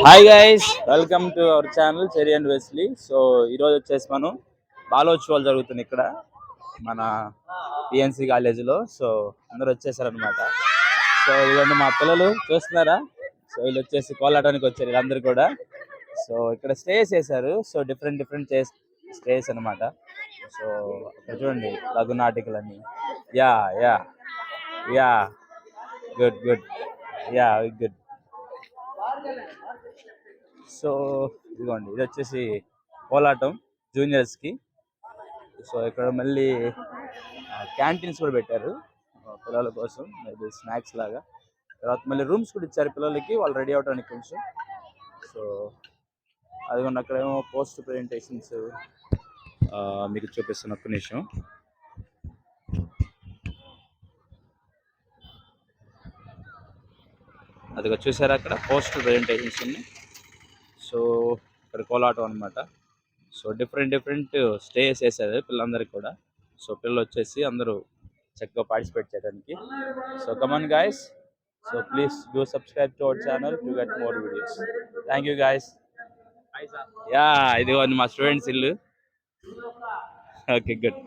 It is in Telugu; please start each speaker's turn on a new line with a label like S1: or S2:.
S1: Hi guys welcome to our channel Cherry and Wesley so ఈరోజు వచ్చేసి మనం బాలోత్సవాలు జరుగుతుంది ఇక్కడ మన పిఎన్సి కాలేజీలో. సో అందరూ వచ్చేసారనమాట సో ఇవన్నీ మా పిల్లలు చూస్తున్నారా? సో వీళ్ళు వచ్చేసి కోలాటానికి వచ్చారు వీళ్ళందరూ కూడా. సో ఇక్కడ స్టేస్ వేసారు సో డిఫరెంట్ డిఫరెంట్ స్టేస్ అన్నమాట. సో అక్కడ చూడండి లఘు నాటికలు అని yeah yeah yeah good good yeah good so ఇదిగోండి ఇది వచ్చేసి కోలాటం జూనియర్స్కి. సో ఇక్కడ మళ్ళీ క్యాంటీన్స్ కూడా పెట్టారు. పిల్లల కోసం మేబీ స్నాక్స్ లాగా. తర్వాత మళ్ళీ రూమ్స్ కూడా ఇచ్చారు పిల్లలకి వాళ్ళు రెడీ అవడానికి కొంచెం. సో అదిగోండి అక్కడేమో పోస్ట్ ప్రజెంటేషన్స్. మీకు చూపిస్తున్న ఒక్క నిమిషం. అదిగో చూసారా అక్కడ? పోస్ట్ ప్రజెంటేషన్స్ ఉన్నాయి సో ఇక్కడ కోలాటం అనమాట సో డిఫరెంట్ డిఫరెంట్ స్టేస్ వేసారు పిల్లలందరికీ కూడా. సో పిల్లలు వచ్చేసి అందరూ చక్కగా పార్టిసిపేట్ చేయడానికి. So come on guys so please do subscribe to our channel to get more videos thank you guys yeah ఇది మా స్టూడెంట్స్ ఇల్లు. Okay good